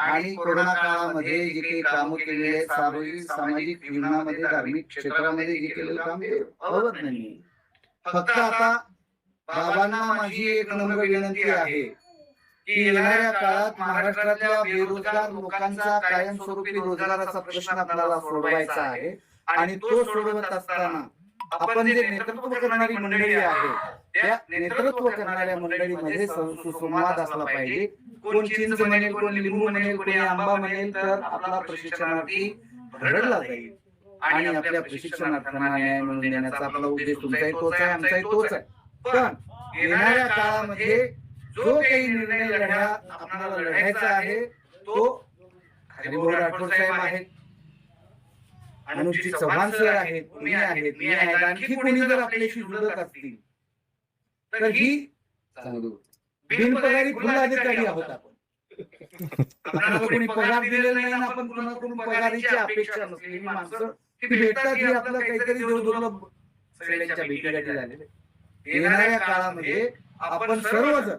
आणि कोरोना काळामध्ये जे काही कामं केलेली आहेत सार्वजनिक सामाजिक जीवनामध्ये धार्मिक क्षेत्रामध्ये जे केलेलं काम ते नाही. फक्त आता बाबांना माझी एक नम्र विनंती आहे की येणाऱ्या काळात महाराष्ट्रातल्या बेरोजगार लोकांचा कायमस्वरूपी रोजगाराचा प्रश्न आपल्याला सोडवायचा आहे. आणि तो सोडवत असताना आपण जे नेतृत्व करणारी मंडळी आहे त्या नेतृत्व करणाऱ्या मंडळीमध्ये सुसंवाद असला पाहिजे. कोण चिंच म्हणेल कोण लिंबू म्हणेल कोणी आंबा म्हणेल तर आपला प्रशिक्षणार्थी भरडला जाईल. आणि आपल्या प्रशिक्षणार्थ्यांना न्याय मिळवून देण्याचा आपला उद्देश तुमचाही तोच आहे आमचाही तोच आहे. पण येणाऱ्या काळामध्ये जो काही निर्णय लढा आपल्याला लढायचा आहे तो हरिभाऊ राठोड साहेब आहेत. अनुचित चव्हाण सर आहेत तुम्ही आहेत मी आहेत आणखी कोणी जर आपल्याशी जुळत असतील तर ही बिनपगारी फुल अधिकारी आहोत आपण. आपल्याला कोणी पगार दिलेला नाही आणि आपण पगारीची अपेक्षा नसलेली माणसं ती भेटतात ही आपलं काहीतरी दुर्लभ भेटीगाठी झालेल्या येणाऱ्या काळामध्ये आपण सर्वजण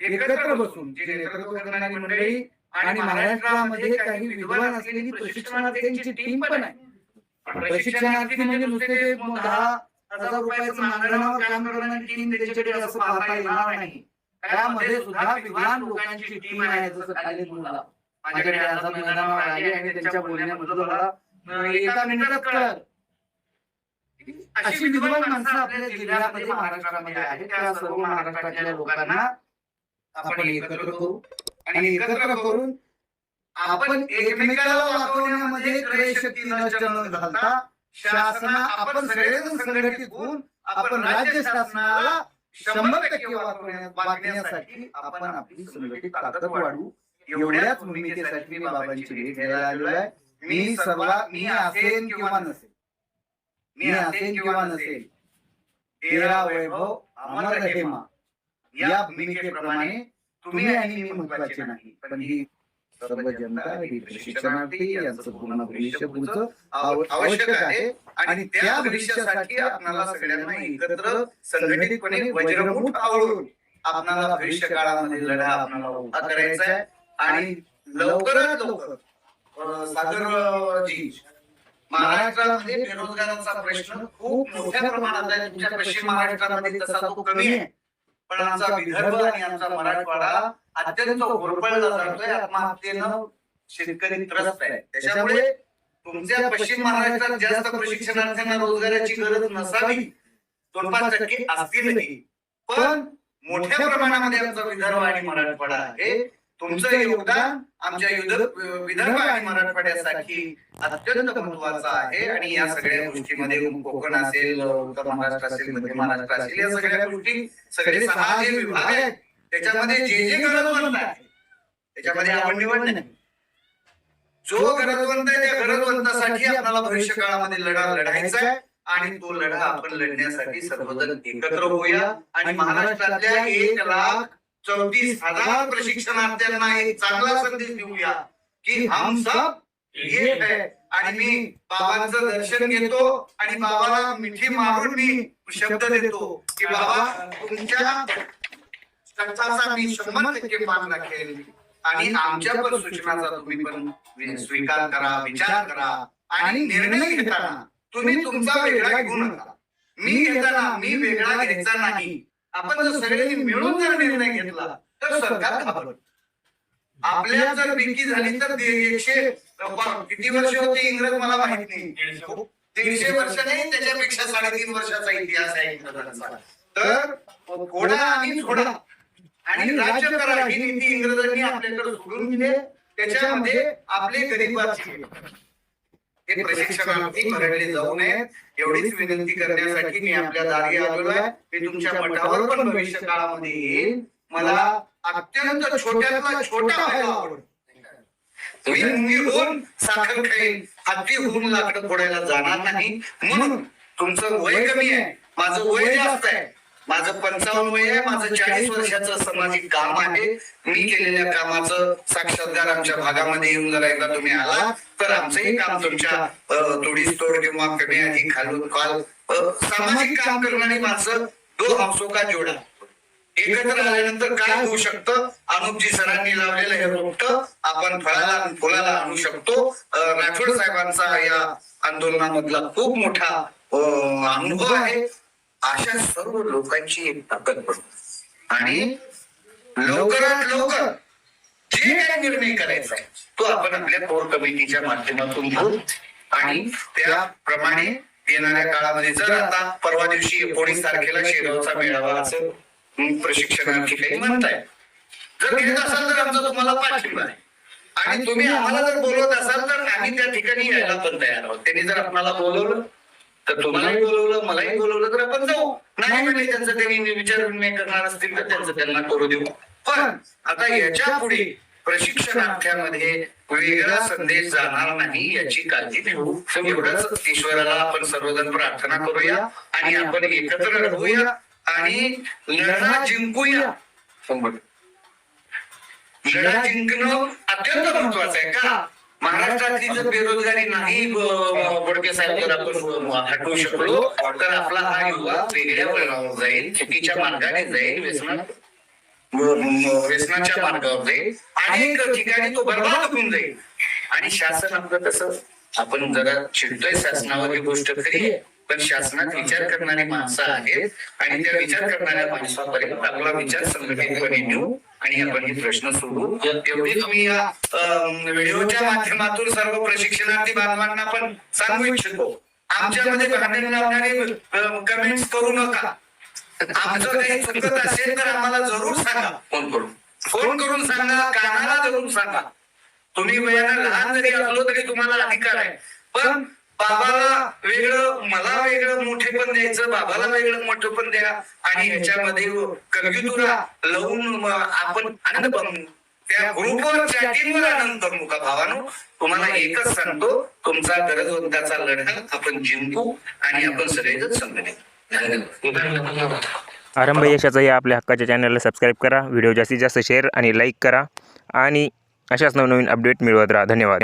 एकत्र बसून जे नेतृत्व करणारी मंडळी आणि महाराष्ट्रामध्ये काही विद्वान असलेली प्रशिक्षणार्थ्यांची टीम पण आहे. प्रशिक्षणार्थी म्हणजे नुसते ते दहा हजार रुपयाचं मानधनावर काम करणारी टीम त्यांच्याकडे असं पाहता येणार नाही. त्यामध्ये सुद्धा विद्वान लोकांची टीम आहे जसं खालीद मुला माझ्याकडे आझाद मैदानावर आले आणि त्यांच्या मला अं, एका मिनिटात कळलं. अशी विद्वान माणसं आपल्या जिल्ह्यामध्ये महाराष्ट्रामध्ये आहेत. त्या सर्व महाराष्ट्रातल्या लोकांना आपण एकत्र करू आणि एकत्र करून आपण एकमेकाला वाचवण्यामध्ये क्रयशक्ती न घालता शासना आपण सगळेजण संघटित होऊन आपण राज्य शासनाला शंभर टक्के वाचवण्या- वाचण्यासाठी आपण आपली संघटित ताकद वाढवू. एवढ्याच भूमिकेसाठी मी बाबांची भेट घ्यायला आलेलो आहे. मी सर्वा मी असेन किंवा नसेल मी असेन किंवा नसेल तेरा वैभव अमर हेमा या भूमिकेप्रमाणे तुम्ही आणि मी महत्त्वाचे नाही. पण ही सर्व जनता प्रशिक्षणार्थी यांचं पूर्ण भविष्य पुढचं आव- आवश्यक आहे. आणि त्या भविष्यासाठी आपणाला सगळ्यांना एकत्र संघटितपणे वज्रमूठ आवळून आपणाला भविष्य काळामध्ये लढा आपणाला उभा करायचा आहे. आणि लवकरात लवकर अं, सागर अं, जी महाराष्ट्रामध्ये बेरोजगारांचा प्रश्न खूप मोठ्या प्रमाणात आहे. तुमच्या पश्चिम महाराष्ट्रामध्ये तसा तो कमी आहे. पण आमचा विदर्भ आणि आमचा मराठवाडा अत्यंत होरपळला जातोय. आत्महत्येनं शेतकरी त्रस्त आहे. त्याच्यामुळे तुमच्या पश्चिम महाराष्ट्रात जास्त प्रशिक्षणार्थ्यांना रोजगाराची गरज नसावी. दोन पाच टक्के असतीलही पण मोठ्या प्रमाणामध्ये आमचा विदर्भ आणि मराठवाडा आहे. तुमचं योगदान आमच्या युद्ध विदर्भ आणि मराठवाड्यासाठी अत्यंत महत्वाचं आहे. आणि या सगळ्या गोष्टीमध्ये कोकण असेल उत्तर महाराष्ट्र असेल मध्य महाराष्ट्र असेल या सगळ्या गोष्टी सगळे सहा जे विभाग आहेत त्याच्यामध्ये जे जे गरजवंत आहे. त्याच्यामध्ये आपण निवड नाही जो गरजवंत आहे त्या गरजवंतासाठी आपल्याला भविष्य काळामध्ये लढा लढायचा आहे. आणि तो लढा आपण लढण्यासाठी सर्वजण एकत्र होऊया. आणि महाराष्ट्रातल्या एक लाख चौतीस हजार प्रशिक्षणार्थ्यांना एक चांगला संदेश देऊया की हम सब एक है आणि मी बाबांचं दर्शन घेतो आणि बाबाला मिठी मारून मी शब्द देतो. की बाबा तुमच्या मी शंभर टक्के मान राखेल आणि आमच्या पण सूचनाचा तुम्ही पण स्वीकार करा विचार करा आणि निर्णय घेताना तुम्ही तुमचा वेगळा घेऊ नका. मी घेताना मी वेगळा घ्यायचा नाही. आपण जर सगळ्यांनी मिळून जर निर्णय घेतला तर सरकार घाबरत आपल्या जर विकी झाली तर एकशे किती वर्ष होते इंग्रज मला माहीत नाही. दीडशे वर्ष नाही त्याच्यापेक्षा साडेतीन वर्षाचा इतिहास आहे इंग्रजांचा. तर घोडा आणि घोडा. आणि राज्य करा ही नीती इंग्रजांनी आपल्याकडे सोडून दिली त्याच्यामध्ये आपले गरीबाचे हे प्रशिक्षणार्थी भरडले जाऊ नये एवढीच विनंती करण्यासाठी मी आपल्या दारी आलेलो आहे मी तुमच्या मठावर पण भविष्य काळामध्ये येईल मला अत्यंत छोट्यातला छोटा व्हायला आवडतो. मी मुंगी होऊन साखर खाईल हत्ती होऊन लाकडं फोडायला जाणार नाही. म्हणून तुमचं वय कमी आहे. माझं वय जास्त आहे. माझं पंचावन्न वय आहे माझं चाळीस वर्षाचं सामाजिक काम आहे. मी केलेल्या कामाचं साक्षात्कार आमच्या भागामध्ये येऊन जर एकदा तुम्ही आला. तर आमचंही काम तुमच्या तोडीस तोड किंवा कमी अधिक खालून खाल अं, सामाजिक काम करणारी माणसं दो हमसो का जोडा. एकत्र आल्यानंतर काय होऊ शकतं? अनुपजी सरांनी लावलेलं हे रोपट आपण फळाला फुलाला आणू शकतो. राठोड साहेबांचा या आंदोलनामधला खूप मोठा अनुभव आहे. अशा सर्व लोकांची एक ताकद बनतो आणि लवकरात लवकर जे काही निर्णय करायचा आहे तो आपण आपल्या कोर कमिटीच्या माध्यमातून घेऊ. आणि त्याप्रमाणे येणाऱ्या काळामध्ये जर आता परवा दिवशी एकोणीस तारखेला शेगावचा मेळावा असं प्रशिक्षणार्थी काही म्हणताय जर घेत असाल तर आमचा तुम्हाला पाठिंबा आहे. आणि तुम्ही आम्हाला जर बोलवत असाल तर आम्ही त्या ठिकाणी यायला पण तयार आहोत. त्यांनी जर आपल्याला बोलवलं तर तुम्हालाही बोलवलं मलाही बोलवलं तर आपण जाऊ. नाही म्हणजे त्यांचं त्यांनी विचार विनिमय करणार असतील तर त्यांचं त्यांना करू देऊ. पण आता याच्यापुढे प्रशिक्षणार्थ्यामध्ये वेगळा संदेश जाणार नाही याची काळजी घेऊ. एवढंच ईश्वराला आपण सर्वजण प्रार्थना करूया आणि आपण एकत्र राहूया आणि लढा जिंकूया. लढा जिंकणं अत्यंत महत्वाचं आहे का? महाराष्ट्रातली जर बेरोजगारी नाही बोडके साहेब जर आपण हटवू शकलो. तर आपला हा युवा वेगळ्या वळणावर जाईल चुकीच्या मार्गाने जाईल व्यसनात व्यसनाच्या मार्गावर जाईल. अनेक ठिकाणी तो बर्बाद होऊन जाईल. आणि शासन आपलं तसं आपण जरा चिडतोय शासनावर ही गोष्ट खरी पण शासनात विचार करणारी माणसं आहेत आणि त्या विचार करणाऱ्या माणसापर्यंत आपला विचार संघटितपणे नेऊ. आणि आपण हे प्रश्न सोडू. एवढी तुम्ही या व्हिडिओच्या माध्यमातून सर्व प्रशिक्षणार्थी बांधवांना पण सांगू इच्छितो. आमच्यामध्ये भांडण लावणारे कमेंट्स करू नका. आमचं काही चुकत असेल तर आम्हाला जरूर सांगा. फोन करून. फोन करून सांगा कानाला धरून सांगा. तुम्ही वयाला लहान जरी असलो तरी तुम्हाला अधिकार आहे. पण बाबाला वेगळं मला वेगळं मोठे पण द्यायचं बाबाला वेगळं मोठं पण द्या. आणि ह्याच्यामध्ये कवितुरा लावून म- आपण आनंद पाहून त्या ग्रुपवर चॅटिंगवर आनंद करू नका भावानो? तुम्हाला एकच सांगतो तुमचा गरजवंताचा लढा आपण जिंकू आणि आपण सगळेजण संघटित आरंभ यशाचा या आपल्या हक्काच्या चॅनलला सबस्क्राईब करा व्हिडिओ जास्तीत जास्त शेअर आणि लाईक करा. आणि अशाच नवनवीन अपडेट मिळवत राहा. धन्यवाद.